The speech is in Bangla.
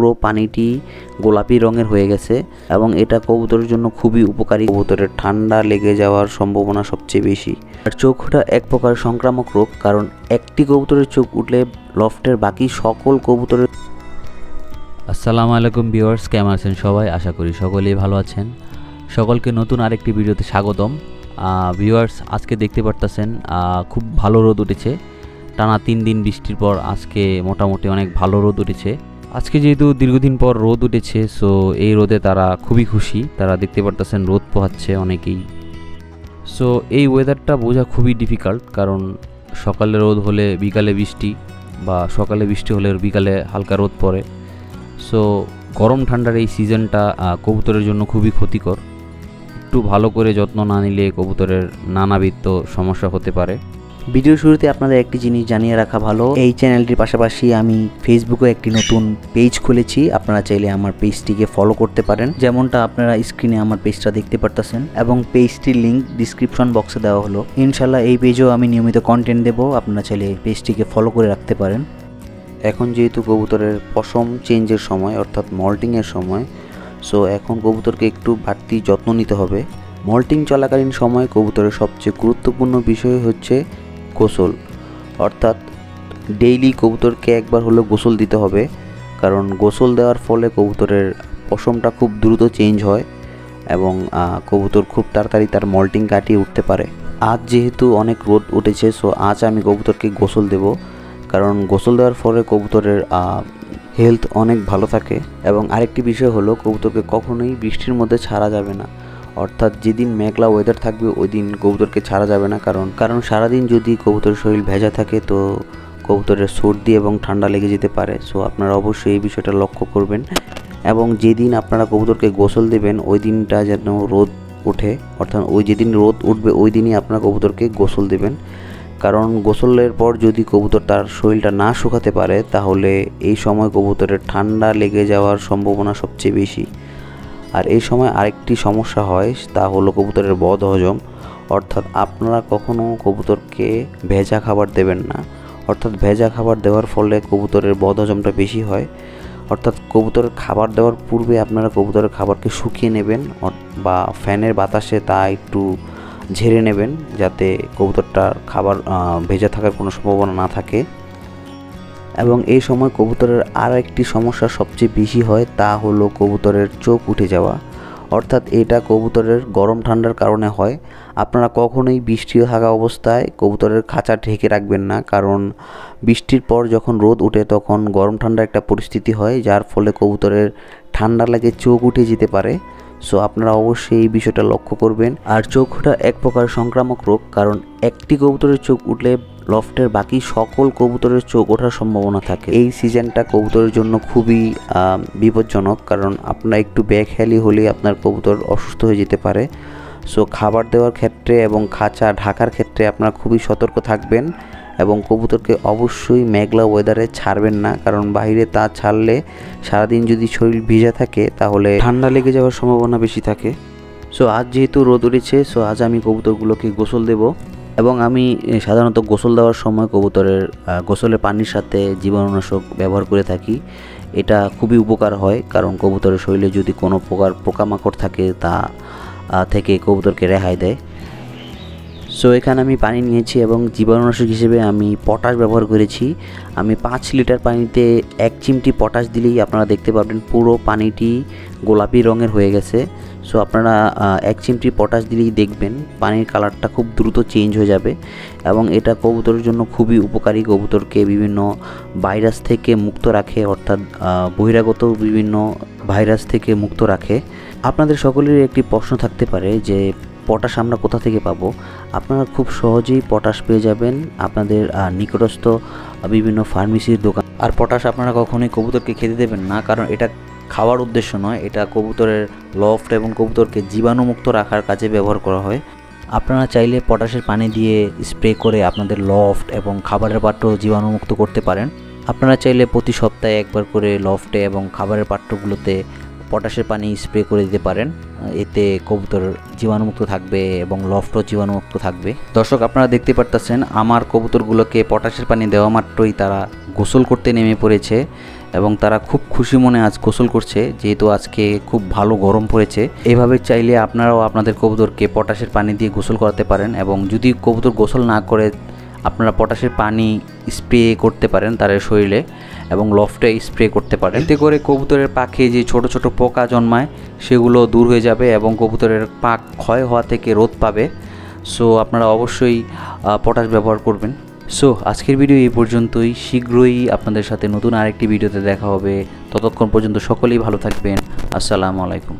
পুরো পানিটি গোলাপি রঙের হয়ে গেছে এবং এটা কবুতরের জন্য খুবই উপকারী। কবুতরের ঠান্ডা লেগে যাওয়ার সম্ভাবনা সবচেয়ে বেশি। আর চোখটা এক প্রকার সংক্রামক রোগ, কারণ একটি কবুতরের চোখ উঠলে লফটের বাকি সকল কবুতরের আসসালামু আলাইকুম ভিউয়ার্স, কেমন আছেন সবাই? আশা করি সকলেই ভালো আছেন। সকলকে নতুন আরেকটি ভিডিওতে স্বাগতম। ভিউয়ার্স, আজকে দেখতে পারতেছেন খুব ভালো রোদ উঠেছে। টানা তিন দিন বৃষ্টির পর আজকে মোটামুটি অনেক ভালো রোদ উঠেছে। আজকে যেহেতু দীর্ঘদিন পর রোদ উঠেছে সো এই রোদে তারা খুবই খুশি। তারা দেখতে পারতেছেন রোদ পোহাচ্ছে অনেকেই। সো এই ওয়েদারটা বোঝা খুবই ডিফিকাল্ট কারণ সকালে রোদ হলে বিকালে বৃষ্টি বা সকালে বৃষ্টি হলে বিকালে হালকা রোদ পড়ে। সো গরম ঠান্ডার এই সিজনটা কবুতরের জন্য খুবই ক্ষতিকর। একটু ভালো করে যত্ন না নিলে কবুতরের নানাবিধ তো সমস্যা হতে পারে। ভিডিও শুরুতে আপনাদের একটি জিনিস জানিয়ে রাখা ভালো। এই চ্যানেলটির পাশাপাশি আমি ফেসবুকে একটি নতুন পেজ খুলেছি। আপনারা চাইলে আমার পেজটিকে ফলো করতে পারেন। যেমনটা আপনারা স্ক্রিনে আমার পেজটা দেখতে পারতেছেন। এবং পেজটির লিংক ডিসক্রিপশন বক্সে দেওয়া হলো। ইনশাল্লাহ এই পেজেও আমি নিয়মিত কন্টেন্ট দেবো। আপনারা চাইলে পেজটিকে ফলো করে রাখতে পারেন। এখন যেহেতু কবুতরের পশম চেঞ্জের সময়, অর্থাৎ মল্টিংয়ের সময় সো এখন কবুতরকে একটু বাড়তি যত্ন নিতে হবে। মল্টিং চলাকালীন সময় কবুতরের সবচেয়ে গুরুত্বপূর্ণ বিষয় হচ্ছে গোসল। অর্থাৎ ডেইলি কবুতরকে একবার হলেও গোসল দিতে হবে, কারণ গোসল দেওয়ার ফলে কবুতরের পশমটা খুব দ্রুত চেঞ্জ হয় এবং কবুতর খুব তাড়াতাড়ি তার মল্টিং কাটিয়ে উঠতে পারে। আজ যেহেতু অনেক রোদ উঠেছে সো আজ আমি কবুতরকে গোসল দেব, কারণ গোসল দেওয়ার ফলে কবুতরের হেলথ অনেক ভালো থাকে। এবং আরেকটি বিষয় হলো, কবুতরকে কখনোই বৃষ্টির মধ্যে ছাড়া যাবে না। অর্থাৎ যেদিন মেঘলা ওয়েদার থাকবে ওই দিন কবুতরকে ছাড়া যাবে না। কারণ কারণ সারাদিন যদি কবুতরের শরীর ভেজা থাকে, তো কবুতরের সর্দি এবং ঠান্ডা লেগে যেতে পারে। সো আপনারা অবশ্যই এই বিষয়টা লক্ষ্য করবেন। এবং যেদিন আপনারা কবুতরকে গোসল দেবেন ওই দিনটা যেন রোদ ওঠে। অর্থাৎ ওই যেদিন রোদ উঠবে ওই দিনই আপনারা কবুতরকে গোসল দেবেন। কারণ গোসলের পর যদি কবুতর তার শরীরটা না শুকাতে পারে, তাহলে এই সময় কবুতরের ঠান্ডা লেগে যাওয়ার সম্ভাবনা সবচেয়ে বেশি। আর এই সময় আরেকটি সমস্যা হয়, তা হলো কবুতরের বদ হজম অর্থাৎ আপনারা কখনো কবুতরকে ভেজা খাবার দেবেন না। অর্থাৎ ভেজা খাবার দেওয়ার ফলে কবুতরের বদ হজমটা বেশি হয়। অর্থাৎ কবুতরের খাবার দেওয়ার পূর্বে আপনারা কবুতরের খাবারকে শুকিয়ে নেবেন বা ফ্যানের বাতাসে তা একটু ঝেড়ে নেবেন, যাতে কবুতরটার খাবার ভেজা থাকার কোনো সম্ভাবনা না থাকে। এবং এই সময় কবুতরের আর একটি সমস্যা সবচেয়ে বেশি হয় তা হলো কবুতরের চোখ উঠে যাওয়া। অর্থাৎ এটা কবুতরের গরম ঠান্ডার কারণে হয়। আপনারা কখনোই বৃষ্টি থাকা অবস্থায় কবুতরের খাঁচা ঢেকে রাখবেন না, কারণ বৃষ্টির পর যখন রোদ উঠে তখন গরম ঠান্ডা একটা পরিস্থিতি হয়, যার ফলে কবুতরের ঠান্ডা লাগে চোখ উঠে যেতে পারে। সো আপনারা অবশ্যই এই বিষয়টা লক্ষ্য করবেন। আর চোখটা এক প্রকার সংক্রামক রোগ, কারণ একটি কবুতরের চোখ উঠলে লফটের বাকি সকল কবুতরের চোখ ওঠার সম্ভাবনা থাকে। এই সিজনটা কবুতরের জন্য খুবই বিপজ্জনক, কারণ আপনার একটু ব্যাকহেলি হলেই আপনার কবুতর অসুস্থ হয়ে যেতে পারে। সো খাবার দেওয়ার ক্ষেত্রে এবং খাঁচা ঢাকার ক্ষেত্রে আপনারা খুবই সতর্ক থাকবেন। এবং কবুতরকে অবশ্যই মেঘলা ওয়েদারে ছাড়বেন না, কারণ বাইরে তা ছাড়লে সারাদিন যদি শরীর ভিজা থাকে, তাহলে ঠান্ডা লেগে যাওয়ার সম্ভাবনা বেশি থাকে। সো আজ যেহেতু রোদ উঠেছে সো আজ আমি কবুতরগুলোকে গোসল দেব এবং আমি সাধারণত গোসল দেওয়ার সময় কবুতরের গোসলের পানির সাথে জীবাণুনাশক ব্যবহার করে থাকি। এটা খুবই উপকার হয়, কারণ কবুতরের শরীরে যদি কোনো প্রকার পোকামাকড় থাকে, তা থেকে কবুতরকে রেহাই দেয়। সো এখানে আমি পানি নিয়েছি এবং জীবাণুনাশক হিসেবে আমি পটাশ ব্যবহার করেছি। আমি পাঁচ লিটার পানিতে এক চিমটি পটাশ দিলেই আপনারা দেখতে পাবেন পুরো পানিটি গোলাপি রঙের হয়ে গেছে। সো আপনারা এক চিমটি পটাশ দিলেই দেখবেন পানির কালারটা খুব দ্রুত চেঞ্জ হয়ে যাবে এবং এটা কবুতরের জন্য খুবই উপকারী। কবুতরকে বিভিন্ন ভাইরাস থেকে মুক্ত রাখে, অর্থাৎ বহিরাগত বিভিন্ন ভাইরাস থেকে মুক্ত রাখে। আপনাদের সকলেরই একটি প্রশ্ন থাকতে পারে যে পটাশ আমরা কোথা থেকে পাবো? আপনারা খুব সহজেই পটাশ পেয়ে যাবেন আপনাদের নিকটস্থ বিভিন্ন ফার্মেসির দোকান। আর পটাশ আপনারা কখনোই কবুতরকে খেতে দেবেন না, কারণ এটা খাওয়ার উদ্দেশ্য নয়, এটা কবুতরের লফট এবং কবুতরকে জীবাণুমুক্ত রাখার কাজে ব্যবহার করা হয়। আপনারা চাইলে পটাশের পানি দিয়ে স্প্রে করে আপনাদের লফট এবং খাবারের পাত্র জীবাণুমুক্ত করতে পারেন। আপনারা চাইলে প্রতি সপ্তাহে একবার করে লফটে এবং খাবারের পাত্রগুলোতে পটাশের পানি স্প্রে করে দিতে পারেন এতে কবুতর জীবাণুমুক্ত থাকবে এবং লফটও জীবাণুমুক্ত থাকবে। দর্শক, আপনারা দেখতে পারতেছেন, আমার কবুতরগুলোকে পটাশের পানি দেওয়া মাত্রই তারা গোসল করতে নেমে পড়েছে এবং তারা খুব খুশি মনে আজ গোসল করছে, যেহেতু আজকে খুব ভালো গরম পড়েছে। এভাবে চাইলে আপনারাও আপনাদের কবুতরকে পটাশের পানি দিয়ে গোসল করাতে পারেন এবং যদি কবুতর গোসল না করে আপনারা পটাশের পানি স্প্রে করতে পারেন তার শরীরে এবং লফটে স্প্রে করতে পারেন। এতে করে কবুতরের পাখে যে ছোট ছোট পোকা জন্মায়, সেগুলো দূর হয়ে যাবে এবং কবুতরের পাক ক্ষয় হওয়া থেকে রোধ পাবে। সো, আপনারা অবশ্যই পটাশ ব্যবহার করবেন। সো, আজকের ভিডিও এই পর্যন্তই। শীঘ্রই আপনাদের সাথে নতুন আরেকটি ভিডিওতে দেখা হবে। ততক্ষণ পর্যন্ত সকলেই ভালো থাকবেন। আসসালামু আলাইকুম।